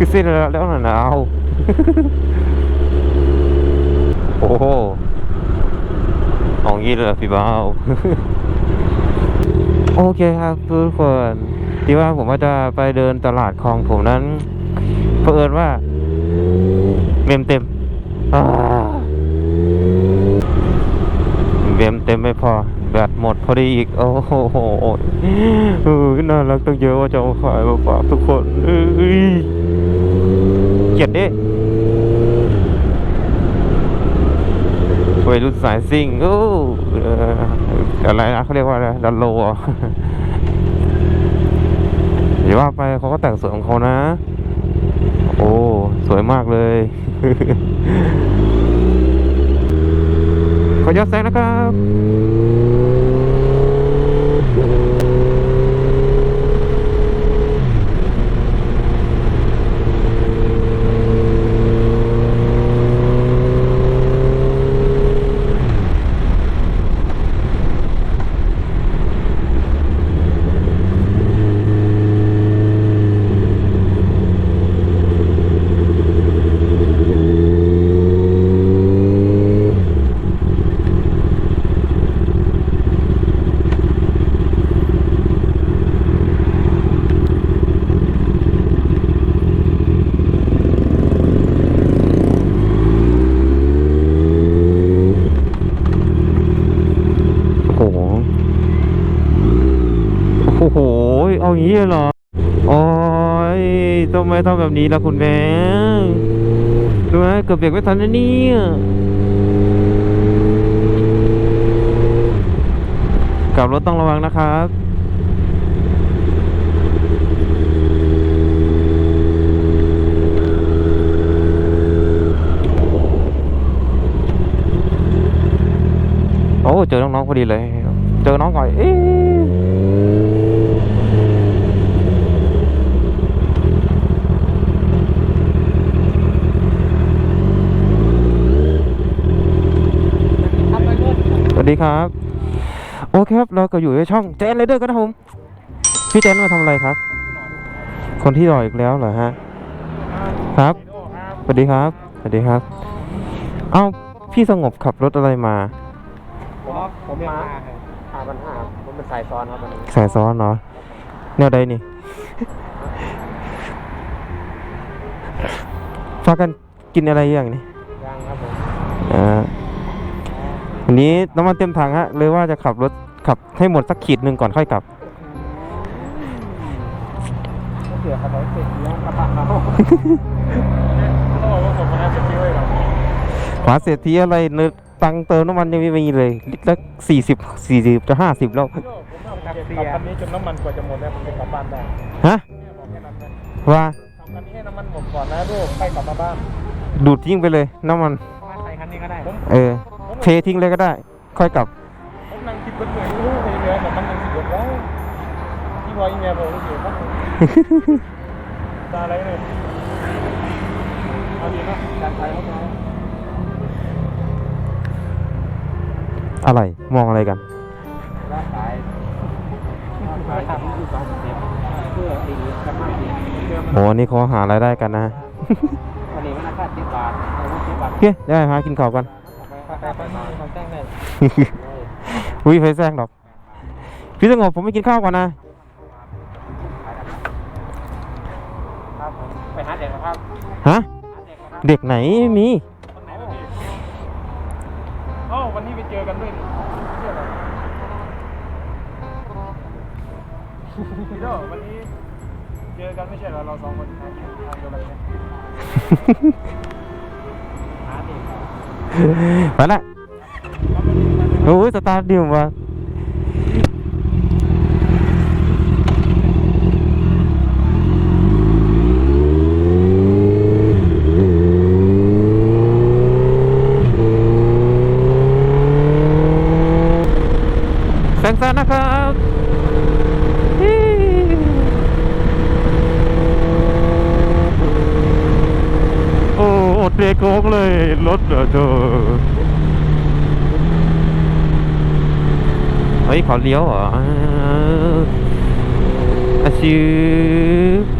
คือสิ้นแล้วแล้วหนาว โอ้โหของยี่เลยพี่บ้าวโอเคครับทุกคนที่ว่าผมว่าจะไปเดินตลาดคลองผมนั้นเผอิญว่าเมมเต็มอ่าเมมเต็มไม่พอ แบตหมดพอดีอีก โอ้โหน่ารักตั้งเยอะว่าจะเอาขายมาฝากทุกคนเอ้ย เกียดดิวัยรุ่นสายซิ่งโอ้เอออะไรนะเขาเรียกว่าอะไรดันโลเหรอเดี๋ยวว่าไปเขาก็แต่งสวยของเขานะ โอ้สวยมากเลยขอยอดแซงนะครับ โอ้โห โอ้โห เอาอย่างนี้เลยเหรอ โอ้ยทำไมทำแบบนี้ล่ะคุณแม่ดูนะเกือบเบรกไม่ทันนะเนี่ยกลับรถต้องระวังนะครับโอ้เจอน้องๆพอดีเลย เจอน้องก่อนเอ๊ะ ดีครับ โอเคครับ เราก็อยู่ในช่องเจนไรเดอร์กันนะครับผม พี่เจนมาทำอะไรครับ คนที่รออีกแล้วเหรอฮะ ครับ สวัสดีครับ สวัสดีครับ เอ้า พี่สงบขับรถอะไรมา ผมผมมาหาปัญหาผมเป็นสายซ้อนครับวันนี้สายซ้อนเนาะแนวใดนี่ พากันกินอะไรอย่างนี้ยังครับผมอ่า วันนี้น้ำมันเต็มถังฮะเลยว่าจะขับรถขับให้หมดสักขีดหนึ่งก่อนค่อยกลับก็เสือเขาเสร็จแล้วกระบะเขาต้องบอกว่าผมมาเป็นที่ไว้ก่อนขวาเศรษฐีอะไรเนอะตังค์เติมน้ำมันยังไม่มีเลยลิตรละสี่สิบสี่สิบจะห้าสิบแล้วผมขับคันนี้จนน้ำมันกว่าจะหมดแล้วผมจะกลับบ้านได้ฮะแม่บอกแค่นั้นนะว่าทำคันนี้ให้น้ำมันหมดก่อนนะลูกไปกลับมาบ้านดูดทิ้งไปเลยน้ำมันมาใส่คันนี้ก็ได้ผมเออ เททิ้งเลยก็ได้ ค่อยกลับผมนั่งคิดเบื่อๆลูกไปเรื่อยแต่มันยังสิบแล้วที่พออีเมียผมก็อยู่ครับตาอะไรเนี่ยเอาดีนะการใช้เขาเอาอะไรมองอะไรกันร่างกายร่างกายทำอยู่สองเต็มเพื่อไอ้กำลังดีเพื่อมันโหนี่เขาหารายได้กันนะวันนี้มันราคาสิบบาทเอาไว้สิบบาทโอเคได้หากินข้าวกัน ไปไปไปมาเขาแจ้งได้อุ้ยไฟแซงหรอก พี่สงบผมไม่กินข้าวก่อนนะ ครับผมไปหาเด็กครับฮะ หาเด็กครับเด็กไหนไม่มี คนไหนพี่อ๋อวันนี้ไปเจอกันด้วยนี่เชื่ออะไรพี่โดวันนี้เจอกันไม่ใช่เหรอเราสองคนทางเดียวกันเนี่ย ไปละโอ้ยสตาร์ทเดียวว่ะแซงซันนะครับฮิโอ้อ ดเบรกโค้งเลย รถเอเธอเฮ้ยขอเลี้ยวเหรออ่าอาชิว